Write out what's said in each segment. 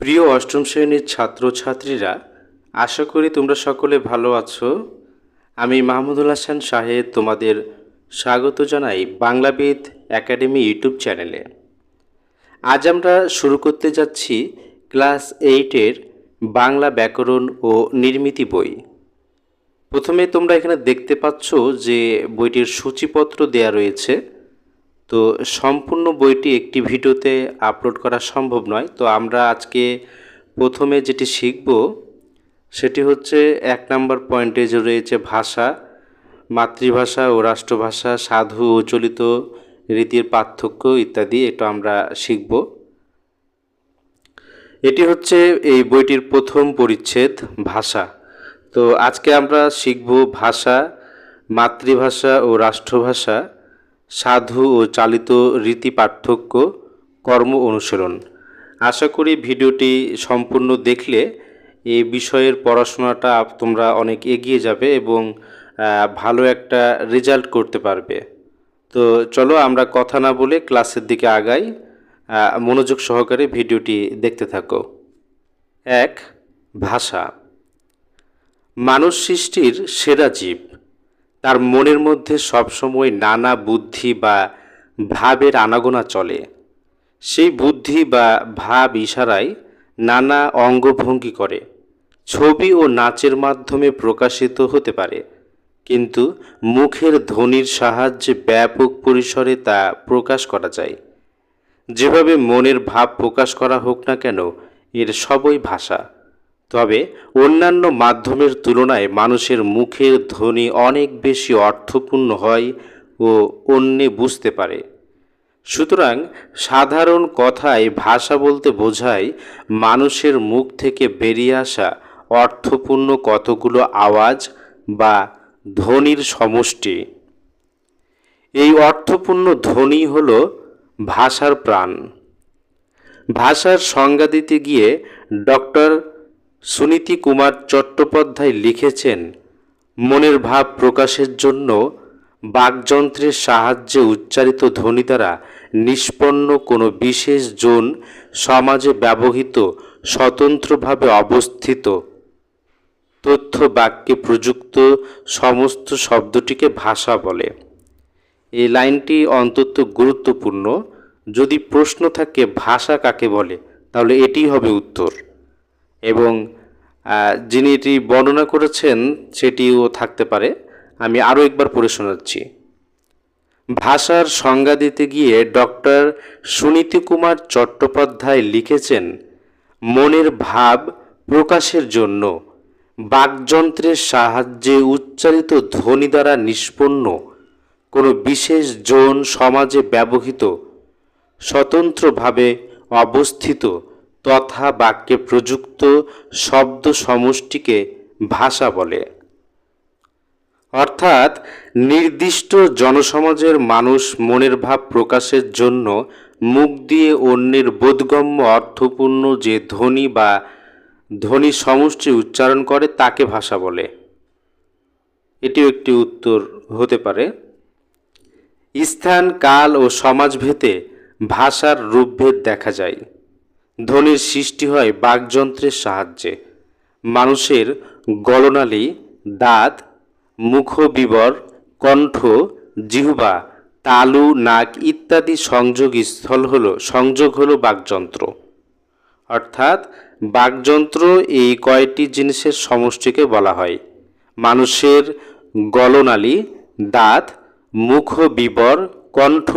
প্রিয় অষ্টম শ্রেণির ছাত্রছাত্রীরা, আশা করি তোমরা সকলে ভালো আছো। আমি মাহমুদুল হাসান শাহেদ তোমাদের স্বাগত জানাই বাংলাবিদ একাডেমি ইউটিউব চ্যানেলে। আজ আমরা শুরু করতে যাচ্ছি ক্লাস এইটের বাংলা ব্যাকরণ ও নির্মিতি বই। প্রথমে তোমরা এখানে দেখতে পাচ্ছ যে বইটির সূচিপত্র দেয়া রয়েছে। তো সম্পূর্ণ বইটি একটি ভিডিওতে আপলোড করা সম্ভব নয়। তো আমরা আজকে প্রথমে যেটি শিখব, সেটি হচ্ছে এক নম্বর পয়েন্টে যে রয়েছে ভাষা, মাতৃভাষা ও রাষ্ট্রভাষা, সাধু ও চলিত রীতির পার্থক্য ইত্যাদি এটা আমরা শিখব। এটি হচ্ছে এই বইটির প্রথম পরিচ্ছেদ, ভাষা। তো আজকে আমরা শিখব ভাষা, মাতৃভাষা ও রাষ্ট্রভাষা। সাধু ও চালিত রীতি পার্থক্য কর্ম অনুশীলন আশা করি ভিডিওটি সম্পূর্ণ দেখলে এই বিষয়ের পড়াশোনাটা তোমরা অনেক এগিয়ে যাবে এবং ভালো একটা রেজাল্ট করতে পারবে। তো চলো আমরা কথা না বলে ক্লাসের দিকে আগাই। মনোযোগ সহকারে ভিডিওটি দেখতে থাকো। এক, ভাষা। মানুষ সৃষ্টির সেরা জীব। তার মনের মধ্যে সবসময় নানা বুদ্ধি বা ভাবের আনাগোনা চলে। সেই বুদ্ধি বা ভাব ইশারায় নানা অঙ্গভঙ্গি করে। ছবি ও নাচের মাধ্যমে প্রকাশিত হতে পারে, কিন্তু মুখের ধ্বনির সাহায্যে ব্যাপক পরিসরে তা প্রকাশ করা যায়। যেভাবে মনের ভাব প্রকাশ করা হোক না কেন, এর সবই ভাষা। তবে অন্যান্য মাধ্যমের তুলনায় মানুষের মুখের ধ্বনি অনেক বেশি অর্থপূর্ণ হয় ও অন্যে বুঝতে পারে। সুতরাং সাধারণ কথায় ভাষা বলতে বোঝায় মানুষের মুখ থেকে বেরিয়ে আসা অর্থপূর্ণ কতগুলো আওয়াজ বা ধ্বনির সমষ্টি। এই অর্থপূর্ণ ধ্বনি হল ভাষার প্রাণ। ভাষার সংজ্ঞা দিতে গিয়ে ডক্টর সুনীতি কুমার চট্টোপাধ্যায় লিখেছেন, মনের ভাব প্রকাশের জন্য বাকযন্ত্রের সাহায্যে উচ্চারিত ধ্বনি দ্বারা নিষ্পন্ন কোনো বিশেষ জোন সমাজে ব্যবহৃত স্বতন্ত্রভাবে অবস্থিত। তথ্য বাক্যে প্রযুক্ত সমস্ত শব্দটিকে ভাষা বলে। এই লাইনটি অন্তত গুরুত্বপূর্ণ। যদি প্রশ্ন থাকে, ভাষা কাকে বলে? তাহলে এটিই হবে উত্তর। এবং যিনি এটি বর্ণনা করেছেন সেটিও থাকতে পারে। আমি আরও একবার পড়ে শোনাচ্ছি। ভাষার সংজ্ঞা দিতে গিয়ে ডক্টর সুনীতি কুমার চট্টোপাধ্যায় লিখেছেন, মনের ভাব প্রকাশের জন্য বাকযন্ত্রের সাহায্যে উচ্চারিত ধ্বনি দ্বারা নিষ্পন্ন কোনো বিশেষ জোন সমাজে ব্যবহৃত, স্বতন্ত্রভাবে অবস্থিত তথা বাক্যে প্রযুক্ত শব্দ সমষ্টিকে ভাষা বলে। অর্থাৎ নির্দিষ্ট জনসমাজের মানুষ মনের ভাব প্রকাশের জন্য মুখ দিয়ে অন্যের বোধগম্য, অর্থপূর্ণ যে ধ্বনি বা ধ্বনি সমষ্টি উচ্চারণ করে তাকে ভাষা বলে। এটিও একটি উত্তর হতে পারে। স্থান, কাল ও সমাজভেদে ভাষার রূপভেদ দেখা যায়। ধ্বনির সৃষ্টি হয় বাকযন্ত্রের সাহায্যে। মানুষের গলনালী, দাঁত, মুখবিবর, কণ্ঠ, জিহ্বা, তালু, নাক ইত্যাদি সংযোগ স্থল হল, সংযোগ হল বাকযন্ত্র। অর্থাৎ বাকযন্ত্র এই কয়টি জিনিসের সমষ্টিকে বলা হয়। মানুষের গলনালী, দাঁত, মুখবিবর, কণ্ঠ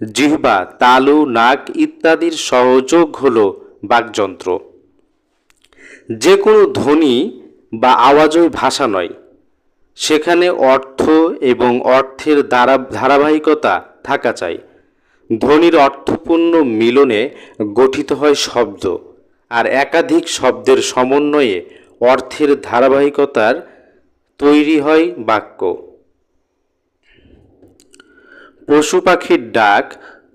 জিহ্বা, তালু, নাক ইত্যাদির সহযোগ হল বাকযন্ত্র। যে কোনো ধ্বনি বা আওয়াজই ভাষা নয়। সেখানে অর্থ এবং অর্থের দ্বারা, ধারাবাহিকতা থাকা চাই। ধ্বনির অর্থপূর্ণ মিলনে গঠিত হয় শব্দ, আর একাধিক শব্দের সমন্বয়ে অর্থের ধারাবাহিকতার তৈরি হয় বাক্য। পশু পাখির ডাক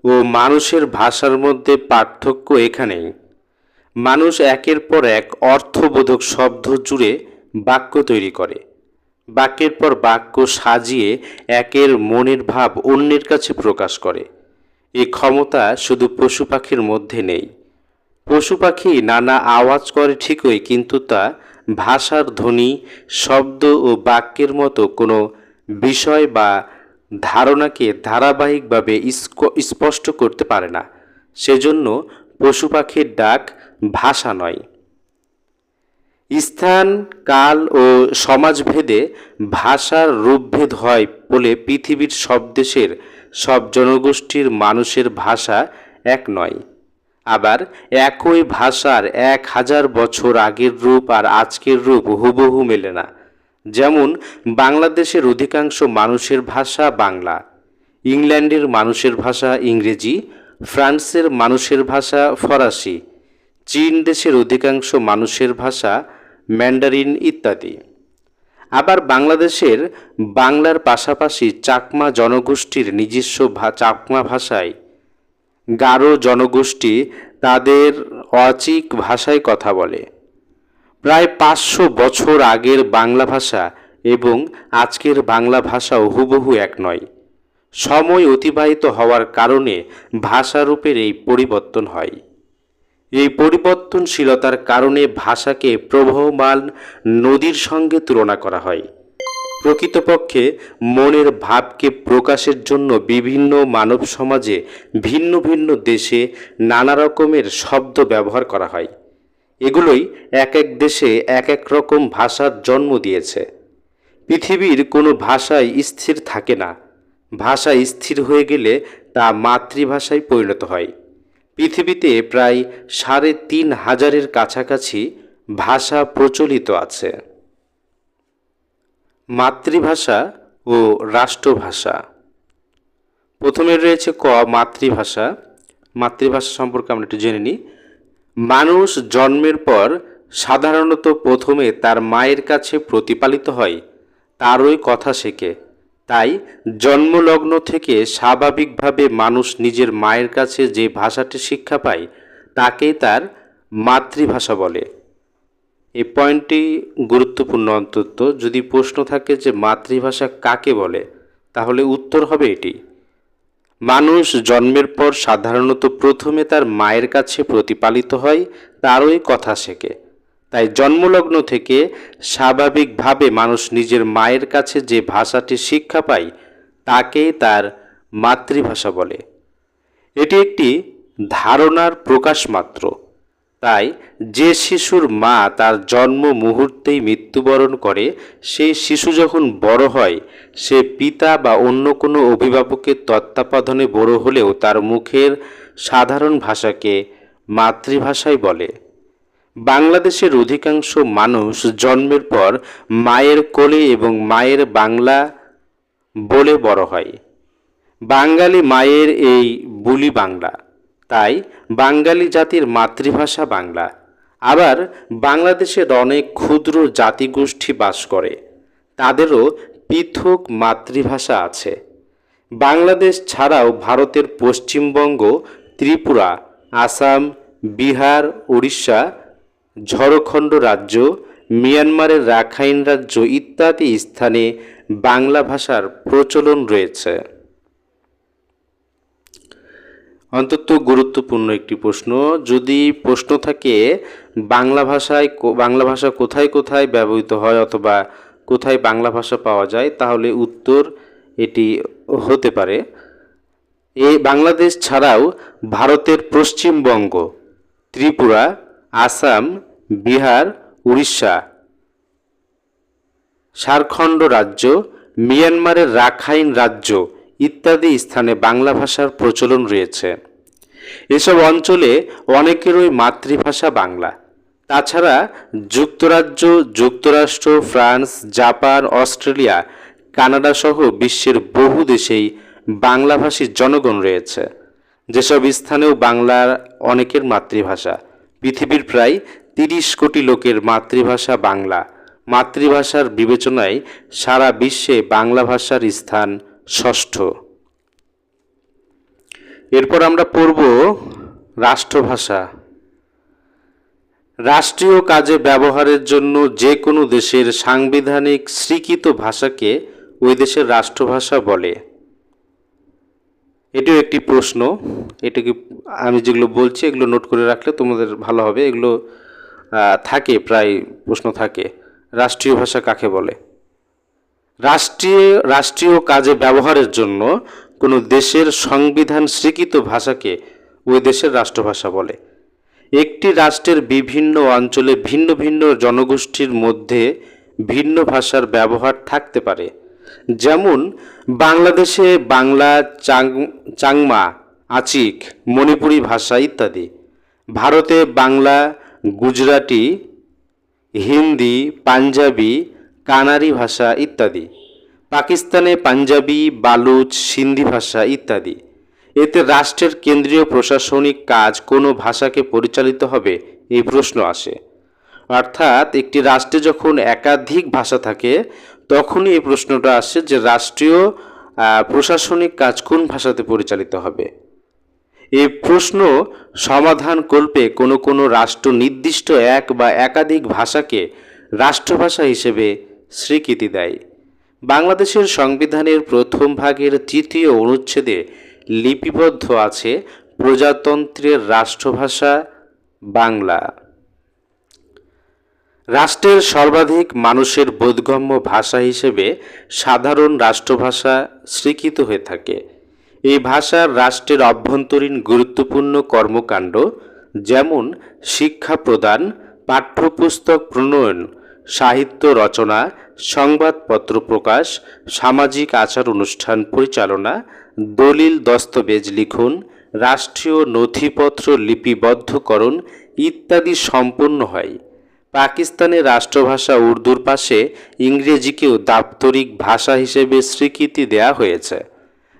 ও মানুষের ভাষার মধ্যে পার্থক্য এখানেই মানুষ একের পর এক অর্থবোধক শব্দ জুড়ে বাক্য তৈরি করে। বাক্যের পর বাক্য সাজিয়ে একের মনের ভাব অন্যের কাছে প্রকাশ করে। এই ক্ষমতা শুধু পশু পাখির মধ্যে নেই। পশু পাখি নানা আওয়াজ করে ঠিকই, কিন্তু তা ভাষার ধ্বনি, শব্দ ও বাক্যের মতো কোনো বিষয় বা ধারণাকে ধারাবাহিকভাবে স্পষ্ট করতে পারে না। সেজন্য পশু পাখির ডাক ভাষা নয়। স্থান, কাল ও সমাজভেদে ভাষার রূপভেদ হয় বলে পৃথিবীর সব দেশের, সব জনগোষ্ঠীর মানুষের ভাষা এক নয়। আবার একই ভাষার এক হাজার বছর আগের রূপ আর আজকের রূপ হুবহু মেলে না। যেমন বাংলাদেশের অধিকাংশ মানুষের ভাষা বাংলা, ইংল্যান্ডের মানুষের ভাষা ইংরেজি, ফ্রান্সের মানুষের ভাষা ফরাসি, চীন দেশের অধিকাংশ মানুষের ভাষা ম্যান্ডারিন ইত্যাদি। আবার বাংলাদেশের বাংলার পাশাপাশি চাকমা জনগোষ্ঠীর নিজস্ব চাকমা ভাষায় গারো জনগোষ্ঠী তাদের অচিক ভাষায় কথা বলে। প্রায় পাঁচশো বছর আগের বাংলা ভাষা এবং আজকের বাংলা ভাষাও হুবহু এক নয়। সময় অতিবাহিত হওয়ার কারণে ভাষারূপের এই পরিবর্তন হয়। এই পরিবর্তনশীলতার কারণে ভাষাকে প্রবহমান নদীর সঙ্গে তুলনা করা হয়। প্রকৃতপক্ষে মনের ভাবকে প্রকাশের জন্য বিভিন্ন মানব সমাজে ভিন্ন ভিন্ন দেশে নানা রকমের শব্দ ব্যবহার করা হয়। এগুলোই এক এক দেশে এক এক রকম ভাষার জন্ম দিয়েছে। পৃথিবীর কোনো ভাষাই স্থির থাকে না। ভাষা স্থির হয়ে গেলে তা মাতৃভাষায় পরিণত হয়। পৃথিবীতে প্রায় সাড়ে তিন হাজারের কাছাকাছি ভাষা প্রচলিত আছে। মাতৃভাষা ও রাষ্ট্রভাষা। প্রথমে রয়েছে ক মাতৃভাষা। মাতৃভাষা সম্পর্কে আমরা একটু জেনে নিই। মানুষ জন্মের পর সাধারণত প্রথমে তার মায়ের কাছে প্রতিপালিত হয়, তারই কথা শেখে। তাই জন্মলগ্ন থেকে স্বাভাবিকভাবে মানুষ নিজের মায়ের কাছে যে ভাষাটি শিক্ষা পায়, তাকেই তার মাতৃভাষা বলে। এই পয়েন্টটি গুরুত্বপূর্ণ অন্তত। যদি প্রশ্ন থাকে যে মাতৃভাষা কাকে বলে, তাহলে উত্তর হবে এটি। মানুষ জন্মের পর সাধারণত প্রথমে তার মায়ের কাছে প্রতিপালিত হয়, তারই কথা শেখে। তাই জন্মলগ্ন থেকে স্বাভাবিকভাবে মানুষ নিজের মায়ের কাছে যে ভাষাটি শিক্ষা পায়, তাকেই তার মাতৃভাষা বলে। এটি একটি ধারণার প্রকাশ মাত্র তাই যে শিশুর মা তার জন্ম মুহূর্তেই মৃত্যুবরণ করে সেই শিশু যখন বড় হয়, সে পিতা বা অন্য কোনো অভিভাবকের তত্ত্বাবধানে বড় হলেও তার মুখের সাধারণ ভাষাকে মাতৃভাষাই বলে। বাংলাদেশের অধিকাংশ মানুষ জন্মের পর মায়ের কোলে এবং মায়ের বাংলা বলে বড় হয়। বাঙালি মায়ের এই বুলি বাংলা। তাই বাঙালি জাতির মাতৃভাষা বাংলা। আবার বাংলাদেশের অনেক ক্ষুদ্র জাতিগোষ্ঠী বাস করে। তাদেরও পৃথক মাতৃভাষা আছে। বাংলাদেশ ছাড়াও ভারতের পশ্চিমবঙ্গ, ত্রিপুরা, আসাম, বিহার উড়িষ্যা ঝাড়খণ্ড রাজ্য, মিয়ানমারের রাখাইন রাজ্য ইত্যাদি স্থানে বাংলা ভাষার প্রচলন রয়েছে। অন্তত গুরুত্বপূর্ণ একটি প্রশ্ন। যদি প্রশ্ন থাকে, বাংলা ভাষায় বাংলা ভাষা কোথায় কোথায় ব্যবহৃত হয় অথবা কোথায় বাংলা ভাষা পাওয়া যায়, তাহলে উত্তর এটি হতে পারে। এই বাংলাদেশ ছাড়াও ভারতের পশ্চিমবঙ্গ, ত্রিপুরা, আসাম, বিহার, উড়িষ্যা, ঝাড়খণ্ড রাজ্য, মিয়ানমারের রাখাইন রাজ্য ইত্যাদি স্থানে বাংলা ভাষার প্রচলন রয়েছে। এসব অঞ্চলে অনেকেরই মাতৃভাষা বাংলা। তাছাড়া যুক্তরাজ্য, যুক্তরাষ্ট্র, ফ্রান্স, জাপান, অস্ট্রেলিয়া, কানাডা সহ বিশ্বের বহু দেশেই বাংলাভাষী জনগণ রয়েছে। যেসব স্থানেও বাংলার অনেকের মাতৃভাষা। পৃথিবীর প্রায় তিরিশ কোটি লোকের মাতৃভাষা বাংলা। মাতৃভাষার বিবেচনায় সারা বিশ্বে বাংলা ভাষার স্থান ষষ্ঠ। এরপর আমরা পড়ব রাষ্ট্রভাষা। রাষ্ট্রীয় কাজে ব্যবহারের জন্য যে কোনো দেশের সাংবিধানিক স্বীকৃত ভাষাকে ওই দেশের রাষ্ট্রভাষা বলে। এটিও একটি প্রশ্ন। এটাকে আমি যেগুলো বলছি, এগুলো নোট করে রাখলে তোমাদের ভালো হবে। এগুলো থাকে, প্রায় প্রশ্ন থাকে। রাষ্ট্রীয় ভাষা কাকে বলে? রাষ্ট্রীয় রাষ্ট্রীয় কাজে ব্যবহারের জন্য কোনো দেশের সংবিধান স্বীকৃত ভাষাকে ওই দেশের রাষ্ট্রভাষা বলে। একটি রাষ্ট্রের বিভিন্ন অঞ্চলে ভিন্ন ভিন্ন জনগোষ্ঠীর মধ্যে ভিন্ন ভাষার ব্যবহার থাকতে পারে। যেমন বাংলাদেশে বাংলা, চাং, চাংমা, আচিক, মণিপুরি ভাষা ইত্যাদি। ভারতে বাংলা, গুজরাটি, হিন্দি, পাঞ্জাবি কানারি ভাষা ইত্যাদি। পাকিস্তানে পাঞ্জাবি, বালুচ, সিন্ধি ভাষা ইত্যাদি। এতে রাষ্ট্রের কেন্দ্রীয় প্রশাসনিক কাজ কোনো ভাষাকে পরিচালিত হবে, এই প্রশ্ন আসে। অর্থাৎ একটি রাষ্ট্রে যখন একাধিক ভাষা থাকে, তখনই এই প্রশ্নটা আসে যে রাষ্ট্রীয় প্রশাসনিক কাজ কোন ভাষাতে পরিচালিত হবে। এই প্রশ্ন সমাধান কল্পে কোনো কোনো রাষ্ট্র নির্দিষ্ট এক বা একাধিক ভাষাকে রাষ্ট্রভাষা হিসেবে স্বীকৃতি দেয়। বাংলাদেশের সংবিধানের প্রথম ভাগের তৃতীয় অনুচ্ছেদে লিপিবদ্ধ আছে প্রজাতন্ত্রের রাষ্ট্রভাষা বাংলা। রাষ্ট্রের সর্বাধিক মানুষের বোধগম্য ভাষা হিসেবে সাধারণ রাষ্ট্রভাষা স্বীকৃত হয়ে থাকে। এই ভাষার রাষ্ট্রের অভ্যন্তরীণ গুরুত্বপূর্ণ কর্মকাণ্ড, যেমন শিক্ষা প্রদান, পাঠ্যপুস্তক প্রণয়ন সাহিত্য রচনা, সংবাদপত্র প্রকাশ, সামাজিক আচার অনুষ্ঠান পরিচালনা, দলিল দস্তাবেজ লিখুন, রাষ্ট্রীয় নথিপত্র লিপিবদ্ধকরণ ইত্যাদি সম্পন্ন হয়। পাকিস্তানের রাষ্ট্রভাষা উর্দুর পাশে ইংরেজিকেও দাপ্তরিক ভাষা হিসেবে স্বীকৃতি দেয়া হয়েছে।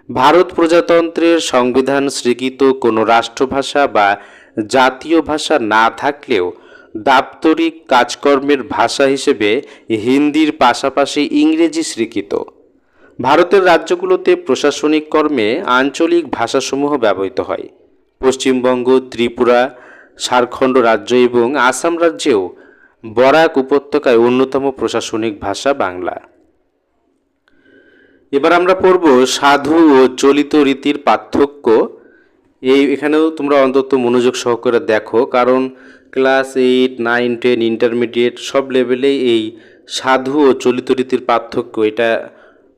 ভারত প্রজাতন্ত্রের সংবিধান স্বীকৃত কোনো রাষ্ট্রভাষা বা জাতীয় ভাষা না থাকলেও দাপ্তরিক কাজকর্মের ভাষা হিসেবে হিন্দির পাশাপাশি ইংরেজি স্বীকৃত। ভারতের রাজ্যগুলোতে প্রশাসনিক কর্মে আঞ্চলিক ভাষাসমূহ ব্যবহৃত হয়। পশ্চিমবঙ্গ, ত্রিপুরা, ঝাড়খণ্ড রাজ্য এবং আসাম রাজ্যেও বরাক উপত্যকায় অন্যতম প্রশাসনিক ভাষা বাংলা। এবার আমরা পড়ব সাধু ও চলিত রীতির পার্থক্য। এই এখানেও তোমরা অন্তত মনোযোগ সহকারে দেখো, কারণ class eight, nine, ten, intermediate সব লেভেলেই এই সাধু ও চলিত রীতির পার্থক্য এটা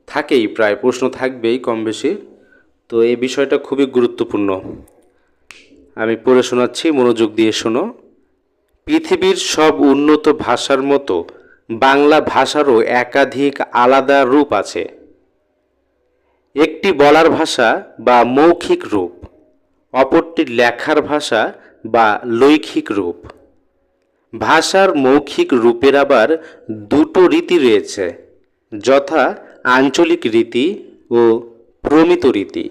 থাকেই প্রায়, প্রশ্ন থাকবেই কম বেশি। তো এই বিষয়টা খুবই গুরুত্বপূর্ণ। আমি পড়ে শোনাচ্ছি, মনোযোগ দিয়ে শোনো। পৃথিবীর সব উন্নত ভাষার মতো বাংলা ভাষারও একাধিক আলাদা রূপ আছে। একটি বলার ভাষা বা মৌখিক রূপ, অপরটি লেখার ভাষা বা লৈখিক রূপ। ভাষার মৌখিক রূপের আবার দুটো রীতি রয়েছে, যথা আঞ্চলিক রীতি ও প্রমিত রীতি।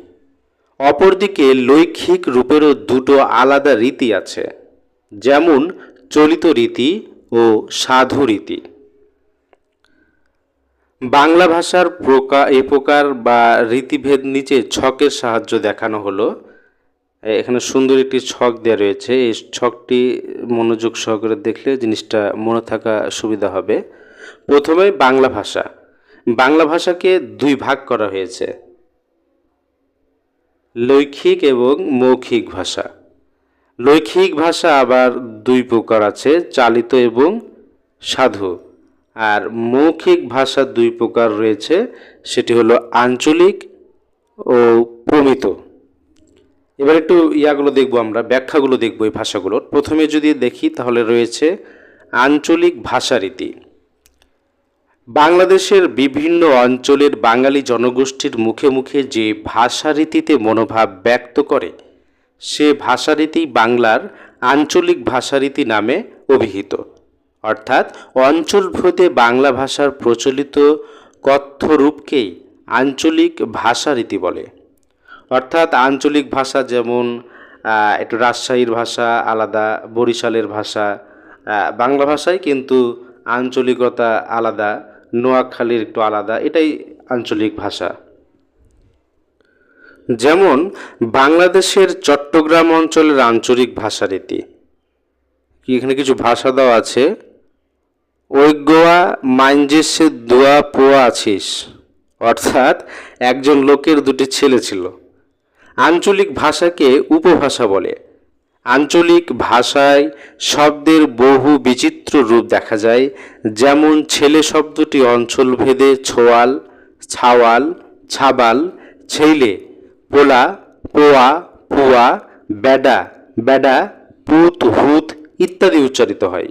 অপরদিকে লৈখিক রূপেরও দুটো আলাদা রীতি আছে, যেমন চলিত রীতি ও সাধু রীতি। বাংলা ভাষার প্রকার এ প্রকার বা রীতিভেদ নিচে ছকের সাহায্য দেখানো হলো। এখানে সুন্দর একটি ছক দেওয়া রয়েছে। এই ছকটি মনোযোগ সহকারে দেখলে জিনিসটা মনে থাকা সুবিধা হবে। প্রথমে বাংলা ভাষা। বাংলা ভাষাকে দুই ভাগ করা হয়েছে। লৈখিক এবং মৌখিক ভাষা। লৈখিক ভাষা আবার দুই প্রকার আছে, চালিত এবং সাধু। আর মৌখিক ভাষা দুই প্রকার রয়েছে, সেটি হলো আঞ্চলিক ও প্রমিত। এবার একটু ইয়াগুলো দেখব আমরা, ব্যাখ্যাগুলো দেখব এই ভাষাগুলোর। প্রথমে যদি দেখি, তাহলে রয়েছে আঞ্চলিক ভাষারীতি বাংলাদেশের বিভিন্ন অঞ্চলের বাঙালি জনগোষ্ঠীর মুখে মুখে যে ভাষারীতিতে মনোভাব ব্যক্ত করে, সে ভাষারীতি বাংলার আঞ্চলিক ভাষারীতি নামে অভিহিত। অর্থাৎ অঞ্চলভেদে বাংলা ভাষার প্রচলিত কথ্য রূপকেই আঞ্চলিক ভাষারীতি বলে। অর্থাৎ আঞ্চলিক ভাষা যেমন একটু রাজশাহীর ভাষা, আলাদা বরিশালের ভাষা বাংলা ভাষায় কিন্তু আঞ্চলিকতা আলাদা, নোয়াখালীর একটু আলাদা, এটাই আঞ্চলিক ভাষা। যেমন, বাংলাদেশের চট্টগ্রাম অঞ্চলের আঞ্চলিক ভাষারীতি এখানে কিছু ভাষা দেওয়া আছে? ওই গোয়া মাইনজেসে, দোয়া, পোয়া, আছিস। অর্থাৎ একজন লোকের দুটি ছেলে ছিল। আঞ্চলিক ভাষাকে উপভাষা বলে। আঞ্চলিক ভাষায় শব্দের বহু বিচিত্র রূপ দেখা যায়, যেমন ছেলে শব্দটি অঞ্চলভেদে ছোয়াল, ছাওয়াল, ছাবাল ছেলে পোলা, পোয়া, পুয়া বেডা বেডা পুত, হুত ইত্যাদি উচ্চারিত হয়।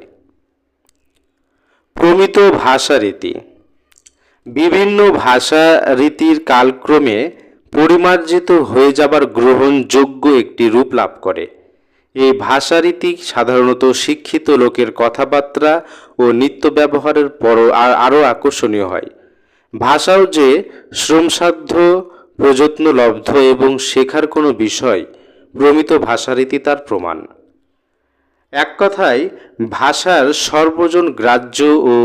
প্রমিত ভাষা রীতি। বিভিন্ন ভাষা রীতির কালক্রমে পরিমার্জিত হয়ে যাবার গ্রহণযোগ্য একটি রূপ লাভ করে। এই ভাষারীতি সাধারণত শিক্ষিত লোকের কথাবার্তা ও নিত্য ব্যবহারের পর আরও আকর্ষণীয় হয়। ভাষাও যে শ্রমসাধ্য প্রযত্নলব্ধ এবং শেখার কোনো বিষয়, প্রমিত ভাষারীতি তার প্রমাণ। এক কথায়, ভাষার সর্বজন গ্রাহ্য ও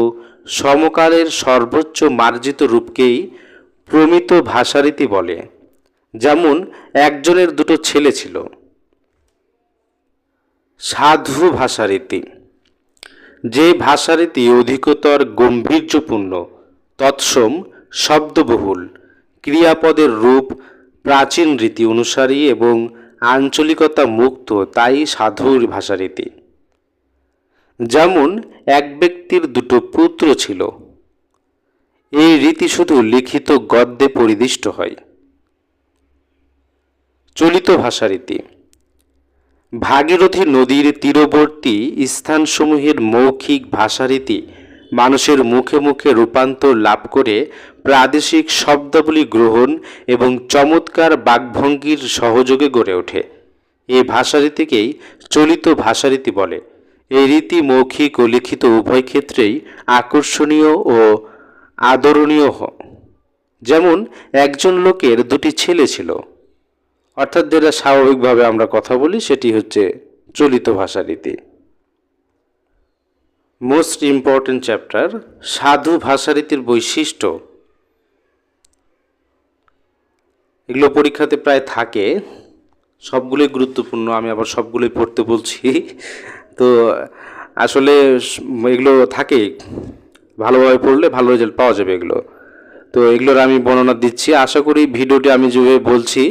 সমকালের সর্বোচ্চ মার্জিত রূপকেই প্রমিত ভাষারীতি বলে। যেমন একজনের দুটো ছেলে ছিল। সাধু ভাষারীতি। যে ভাষারীতি অধিকতর গম্ভীর্যপূর্ণ, তৎসম, শব্দবহুল, ক্রিয়াপদের রূপ, প্রাচীন রীতি অনুসারী এবং আঞ্চলিকতা মুক্ত, তাই সাধুর ভাষারীতি। যেমন এক ব্যক্তির দুটো পুত্র ছিল। এই রীতি শুধু লিখিত গদ্যে পরিদিষ্ট হয়। চলিত ভাষারীতি। ভাগীরথী নদীর তীরবর্তী স্থানসমূহের মৌখিক ভাষারীতি মানুষের মুখে মুখে রূপান্তর লাভ করে প্রাদেশিক শব্দাবলী গ্রহণ এবং চমৎকার বাকভঙ্গির সহযোগে গড়ে ওঠে। এই ভাষারীতিকেই চলিত ভাষারীতি বলে। এই রীতি মৌখিক ও লিখিত উভয় ক্ষেত্রেই আকর্ষণীয় ও আদরণীয় যেমন একজন লোকের দুটি ছেলে ছিল অর্থাৎ যেটা স্বাভাবিকভাবে আমরা কথা বলি, সেটি হচ্ছে চলিত ভাষারীতি মোস্ট ইম্পর্টেন্ট চ্যাপ্টার সাধু ভাষারীতির বৈশিষ্ট্য। এগুলো পরীক্ষাতে প্রায় থাকে। সবগুলোই গুরুত্বপূর্ণ, আমি আবার সবগুলোই পড়তে বলছি। তো আসলে এগুলো থাকে। ভালোভাবে পড়লে ভালো রেজাল্ট পাওয়া যাবে এগুলো। তো এগুলোর আমি বর্ণনা দিচ্ছি। আশা করি ভিডিওটি আমি যেভাবে বলছি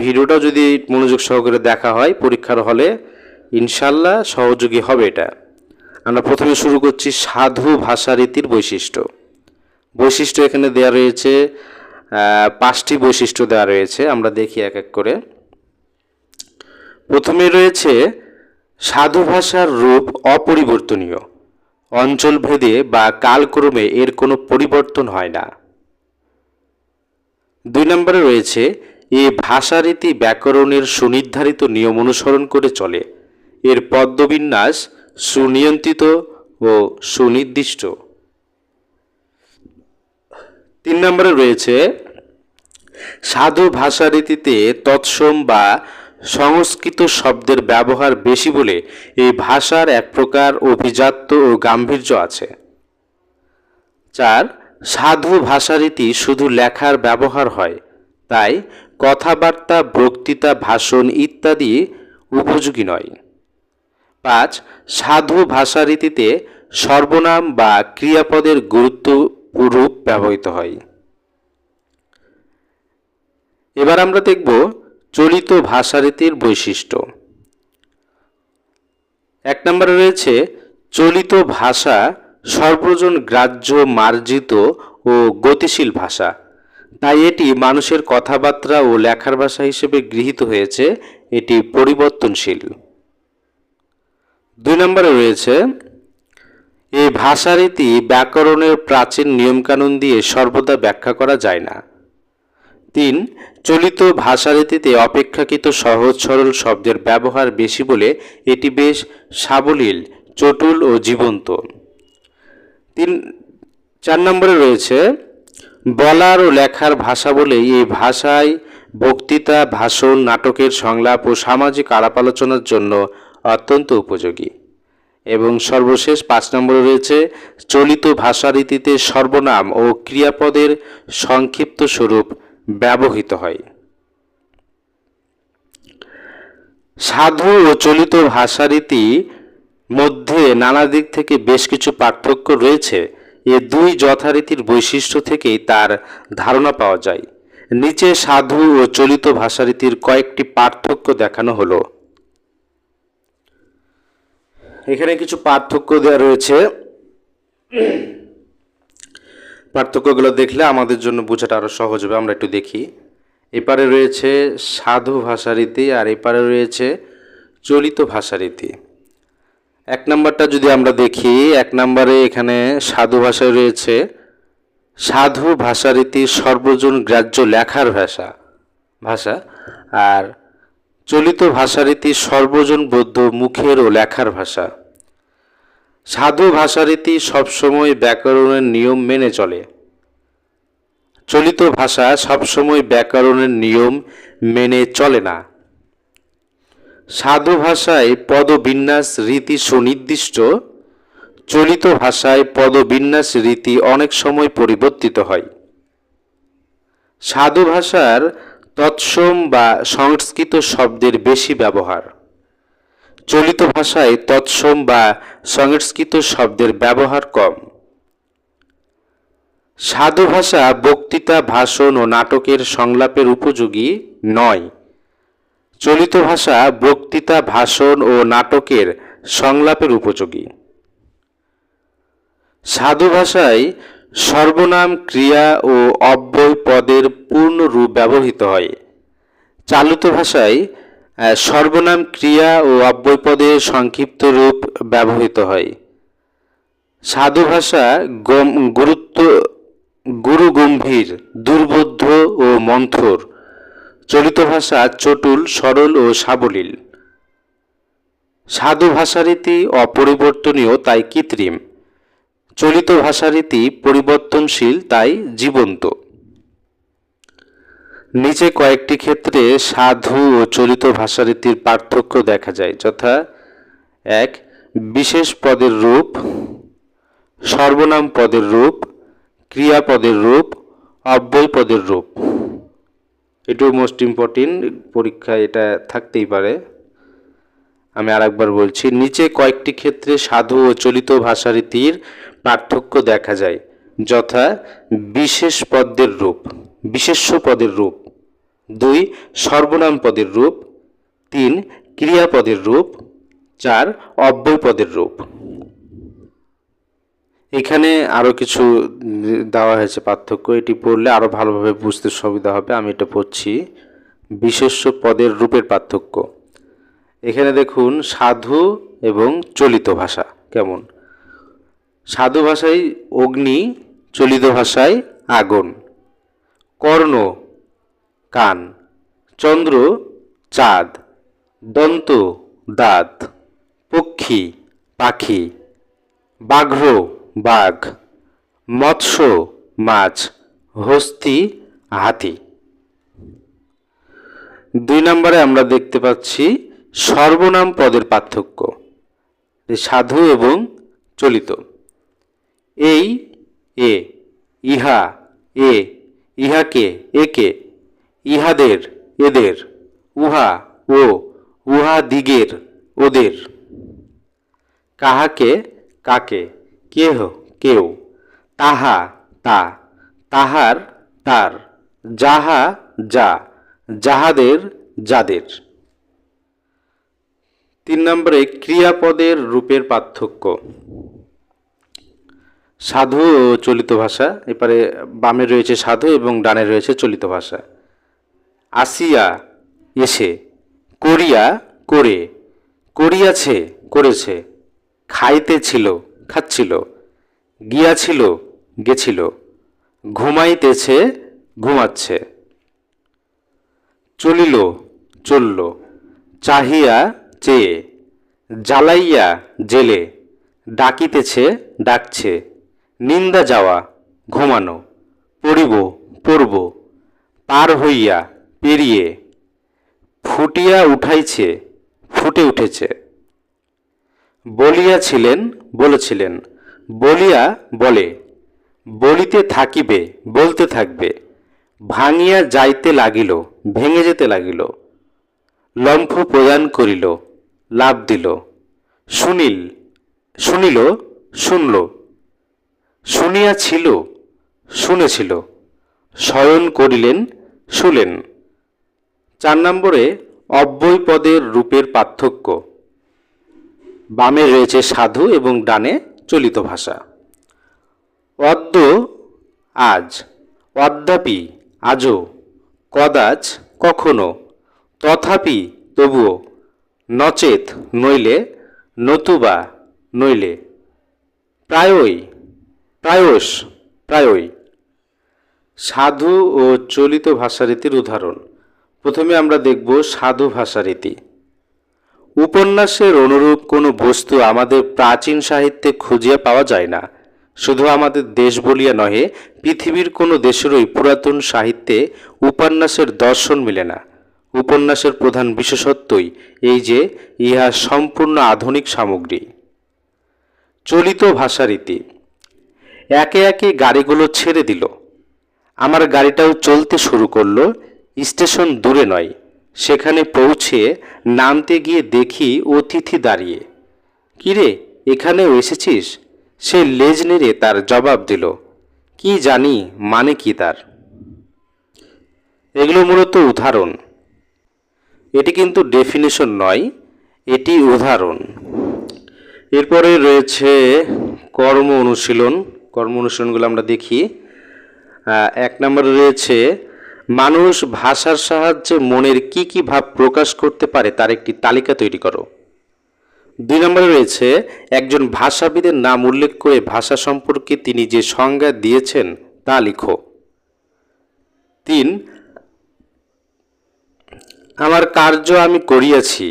ভিডিওটাও যদি মনোযোগ সহকারে দেখা হয় পরীক্ষার হলে, ইনশাল্লাহ সহযোগী হবে এটা। আমরা প্রথমে শুরু করছি সাধু ভাষারীতির বৈশিষ্ট্য। বৈশিষ্ট্য এখানে দেওয়া রয়েছে পাঁচটি বৈশিষ্ট্য দেওয়া রয়েছে, আমরা দেখি এক এক করে। প্রথমে রয়েছে, সাধু ভাষার রূপ অপরিবর্তনীয়। অঞ্চলভেদে বা কালক্রমে এর কোনো পরিবর্তন হয় না। দুই নম্বরে রয়েছে এ ভাষারীতি ব্যাকরণের সুনির্ধারিত নিয়ম অনুসরণ করে চলে। এর পদ্মবিন্যাস সুনিয়ন্ত্রিত ও সুনির্দিষ্ট। তিন নম্বরে রয়েছে, সাধু ভাষারীতিতে তৎসম বা সংস্কৃত শব্দের ব্যবহার বেশি বলে এই ভাষার এক প্রকার অভিজাত্য ও গাম্ভীর্য আছে। চার, সাধু ভাষারীতি শুধু লেখার ব্যবহার হয়, তাই কথাবার্তা, বক্তৃতা, ভাষণ ইত্যাদি উপযোগী নয়। পাঁচ, সাধু ভাষারীতিতে সর্বনাম বা ক্রিয়াপদের গুরুত্ব রূপ ব্যবহৃত হয়। এবার আমরা দেখব চলিত ভাষারীতির বৈশিষ্ট্য। এক নম্বরে রয়েছে, চলিত ভাষা সর্বজন গ্রাহ্য, মার্জিত ও গতিশীল ভাষা। তাই এটি মানুষের কথাবার্তা ও লেখার ভাষা হিসেবে গৃহীত হয়েছে। এটি পরিবর্তনশীল। দুই নম্বরে রয়েছে, এই ভাষারীতি ব্যাকরণের প্রাচীন নিয়মকানুন দিয়ে সর্বদা ব্যাখ্যা করা যায় না। তিন, চলিত ভাষারীতিতে অপেক্ষাকৃত সহজ সরল শব্দের ব্যবহার বেশি বলে এটি বেশ সাবলীল, চটুল ও জীবন্ত। তিন, চার নম্বরে রয়েছে বলার ও লেখার ভাষা বলে এই ভাষায় বক্তৃতা, ভাষণ, নাটকের সংলাপ ও সামাজিক আলাপ আলোচনার জন্য অত্যন্ত উপযোগী। এবং সর্বশেষ পাঁচ নম্বরে রয়েছে, চলিত ভাষারীতিতে সর্বনাম ও ক্রিয়াপদের সংক্ষিপ্ত স্বরূপ ব্যবহৃত হয়। সাধু ও চলিত ভাষারীতি মধ্যে নানা দিক থেকে বেশ কিছু পার্থক্য রয়েছে। এ দুই যথারীতির বৈশিষ্ট্য থেকেই তার ধারণা পাওয়া যায়। নিচে সাধু ও চলিত ভাষারীতির কয়েকটি পার্থক্য দেখানো হলো। এখানে কিছু পার্থক্য দেওয়া রয়েছে। পার্থক্যগুলো দেখলে আমাদের জন্য বোঝাটা আরও সহজ হবে, আমরা একটু দেখি। এপারে রয়েছে সাধু ভাষারীতি আর এপারে রয়েছে চলিত ভাষারীতি। এক নাম্বারটা যদি আমরা দেখি, এক নম্বরে এখানে সাধু ভাষায় রয়েছে, সাধু ভাষারীতি সর্বজন গ্রাহ্য লেখার ভাষা ভাষা, আর চলিত ভাষারীতি সর্বজন বৌদ্ধ মুখের ও লেখার ভাষা। সাধু ভাষারীতি সবসময় ব্যাকরণের নিয়ম মেনে চলে। চলিত ভাষা সবসময় ব্যাকরণের নিয়ম মেনে চলে না। সাধু ভাষায় পদবিন্যাস রীতি সুনির্দিষ্ট, চলিত ভাষায় পদবিন্যাস রীতি অনেক সময় পরিবর্তিত হয়। সাধু ভাষার তৎসম বা সংস্কৃত শব্দের বেশি ব্যবহার। চলিত ভাষায় তৎসম বা সংস্কৃত শব্দের ব্যবহার কম। সাধু ভাষা বক্তৃতা, ভাষণ ও নাটকের সংলাপের উপযোগী নয়। চলিত ভাষা বক্তৃতা, ভাষণ ও নাটকের সংলাপের উপযোগী। সাধু ভাষায় সর্বনাম ক্রিয়া ও অব্যয় পদের পূর্ণ রূপ ব্যবহৃত হয়। চালিত ভাষায় সর্বনাম ক্রিয়া ও অব্যয় পদের সংক্ষিপ্ত রূপ ব্যবহৃত হয়। সাধু ভাষা গুরুত্ব গুরু গম্ভীর দুর্বোধ্য ও মন্থর। চলিত ভাষা চটুল, সরল ও সাবলীল। সাধু ভাষারীতি অপরিবর্তনীয়, তাই কৃত্রিম। চলিত ভাষারীতি পরিবর্তনশীল, তাই জীবন্ত। নিচে কয়েকটি ক্ষেত্রে সাধু ও চলিত ভাষারীতির পার্থক্য দেখা যায়, যথা এক, বিশেষ পদের রূপ, সর্বনাম পদের রূপ ক্রিয়াপদের রূপ, অব্যয় পদের রূপ। এটাও মোস্ট ইম্পর্টেন্ট পরীক্ষায় এটা থাকতেই পারে। আমি আরেকবার বলছি, নিচে কয়েকটি ক্ষেত্রে সাধু ও চলিত ভাষারীতির পার্থক্য দেখা যায়, যথা বিশেষ পদের রূপ, বিশেষ্য পদের রূপ, দুই, সর্বনাম পদের রূপ, তিন ক্রিয়াপদের রূপ, চার, অব্যয় পদের রূপ। এখানে আরও কিছু দেওয়া হয়েছে পার্থক্য। এটি পড়লে আরও ভালোভাবে বুঝতে সুবিধা হবে। আমি এটা পড়ছি। বিশেষ্য পদের রূপের পার্থক্য। এখানে দেখুন, সাধু এবং চলিত ভাষা কেমন? সাধু ভাষায় অগ্নি, চলিত ভাষায় আগুন। কর্ণ, কান। চন্দ্র, চাঁদ। দন্ত, দাঁত। পক্ষী, পাখি। বাঘ্র বাঘ, মৎস্য, মাছ, হস্তি, হাতি। দুই নম্বরে আমরা দেখতে পাচ্ছি সর্বনাম পদের পার্থক্য সাধু এবং চলিত। এই, এ, ইহা, এ, ইহাকে, একে, ইহাদের, এদের, উহা, ও, উহা দিগের, ওদের। কাহাকে, কাকে? কেহ, কেউ। তাহা, তা। তাহার, তার। যাহা, যা। যাহাদের, যাদের। তিন নম্বরে ক্রিয়াপদের রূপের পার্থক্য। সাধু ও চলিত ভাষা। এপারে বামে রয়েছে সাধু এবং ডানে রয়েছে চলিত ভাষা। আসিয়া, এসে। করিয়া, করে। করিয়াছে, করেছে। খাইতেছিল। খাচ্ছিল, গিয়াছিল, গেছিল, ঘুমাইতেছে, ঘুমাচ্ছে। চলিল, চলল, চাহিয়া চেয়ে, জ্বালাইয়া জেলে, ডাকিতেছে, ডাকছে, নিন্দা যাওয়া, ঘুমানো, পড়িব, পড়ব, পার হইয়া পেরিয়ে, ফুটিয়া উঠাইছে, ফুটে উঠেছে। বলিয়াছিলেন, বলেছিলেন, বলিয়া বলে, বলিতে থাকিবে, বলতে থাকবে, ভাঙিয়া যাইতে লাগিল, ভেঙে যেতে লাগিল, লম্ফ প্রদান করিল, লাভ দিল, শুনিল শুনিল, শুনল, শুনিয়াছিল, শুনেছিল, শয়ন করিলেন, শুলেন। চার নম্বরে অব্যয় পদের রূপের পার্থক্য। বামে রয়েছে সাধু এবং ডানে চলিত ভাষা। অদ্য আজ, অদ্যাপি আজও, কদাচ কখনো, তথাপি তবুও, নচেত নইলে, নতুবা নইলে, প্রায়ই, প্রায়শ, প্রায়ই। সাধু ও চলিত ভাষারীতির উদাহরণ। প্রথমে আমরা দেখব সাধু ভাষারীতি। উপন্যাসের অনুরূপ কোনো বস্তু আমাদের প্রাচীন সাহিত্যে খুঁজিয়া পাওয়া যায় না। শুধু আমাদের দেশ বলিয়া নহে, পৃথিবীর কোনো দেশেরই পুরাতন সাহিত্যে উপন্যাসের দর্শন মিলে না। উপন্যাসের প্রধান বিশেষত্বই এই যে, ইহা সম্পূর্ণ আধুনিক সামগ্রী। চলিত ভাষারীতি। একে একে গাড়িগুলো ছেড়ে দিল। আমার গাড়িটাও চলতে শুরু করল, স্টেশন দূরে নয়। সেখানে পৌঁছে নামতে গিয়ে দেখি অতিথি দাঁড়িয়ে। কিরে, এখানেও এসেছিস? সে লেজ নেড়ে তার জবাব দিল। কি জানি মানে কি তার? এগুলো মূলত উদাহরণ। এটি কিন্তু ডেফিনেশন নয়, এটি উদাহরণ। এরপরে রয়েছে কর্ম অনুশীলন। কর্ম অনুশীলনগুলো আমরা দেখি। এক নম্বরে রয়েছে মানুষ ভাষার সাহায্যে মনের কি কি ভাব প্রকাশ করতে পারে তার একটি তালিকা তৈরি করো। দুই নম্বরে রয়েছে, একজন ভাষাবিদের নাম উল্লেখ করে ভাষা সম্পর্কে তিনি যে সংজ্ঞা দিয়েছেন তা লিখো। তিন, আমার কার্য আমি করিয়াছি,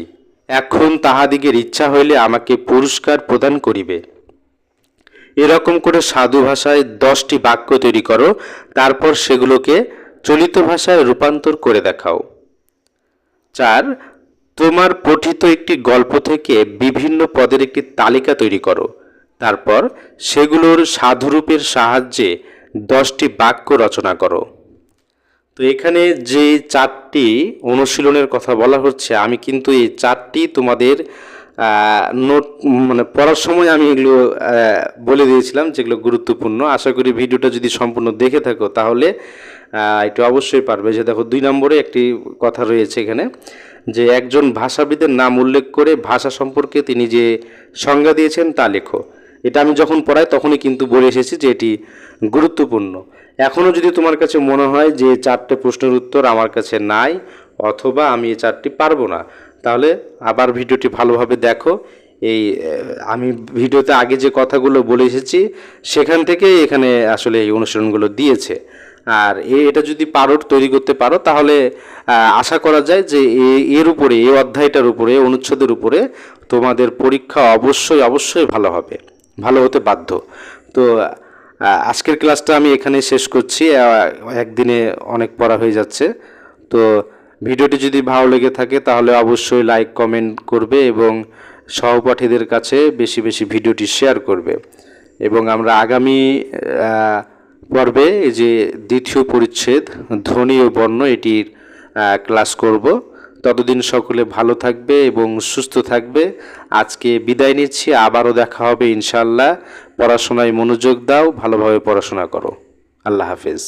এখন তাহাদিগের ইচ্ছা হইলে আমাকে পুরস্কার প্রদান করিবে। এরকম করে সাধু ভাষায় দশটি বাক্য তৈরি করো, তারপর সেগুলোকে চলিত ভাষায় রূপান্তর করে দেখাও। চার, তোমার পঠিত একটি গল্প থেকে বিভিন্ন পদের একটি তালিকা তৈরি করো। তারপর সেগুলোর সাধুরূপের সাহায্যে দশটি বাক্য রচনা করো। তো এখানে যে চারটি অনুশীলনের কথা বলা হচ্ছে, আমি কিন্তু এই চারটি তোমাদের নোট মানে পড়ার সময় আমি এগুলো বলে দিয়েছিলাম, যেগুলো গুরুত্বপূর্ণ। আশা করি ভিডিওটা যদি সম্পূর্ণ দেখে থাকো, তাহলে একটু অবশ্যই পারবে যে দেখো দুই নম্বরে একটি কথা রয়েছে এখানে, যে একজন ভাষাবিদের নাম উল্লেখ করে ভাষা সম্পর্কে তিনি যে সংজ্ঞা দিয়েছেন তা লেখো। এটা আমি যখন পড়াই তখনই কিন্তু বলে এসেছি যে এটি গুরুত্বপূর্ণ। এখনও যদি তোমার কাছে মনে হয় যে চারটে প্রশ্নের উত্তর আমার কাছে নাই অথবা আমি এই চারটি পারব না, তাহলে আবার ভিডিওটি ভালোভাবে দেখো। এই আমি ভিডিওতে আগে যে কথাগুলো বলে এসেছি সেখান থেকে এখানে আসলে এই অনুশীলনগুলো দিয়েছে। আর এটা যদি পারো তৈরি করতে পারো, তাহলে আশা করা যায় যে এর উপরে এই অধ্যায়টার উপরে, অনুচ্ছেদের উপরে তোমাদের পরীক্ষা অবশ্যই অবশ্যই ভালো হবে। ভালো হতে বাধ্য। তো আজকের ক্লাসটা আমি এখানে শেষ করছি। একদিনে অনেক পড়া হয়ে যাচ্ছে। তো, ভিডিওটি যদি ভালো লেগে থাকে, তাহলে অবশ্যই লাইক, কমেন্ট করবে এবং সহপাঠীদের কাছে বেশি বেশি ভিডিওটি শেয়ার করবে। এবং আমরা আগামী পর্বে এই যে দ্বিতীয় পরিচ্ছেদ, ধ্বনি ও বর্ণ, এটির ক্লাস করব। ততদিন সকলে ভালো থাকবে এবং সুস্থ থাকবে। আজকে বিদায় নিচ্ছি, আবারও দেখা হবে ইনশাল্লাহ পড়াশোনায় মনোযোগ দাও, ভালোভাবে পড়াশোনা করো। আল্লাহ হাফেজ।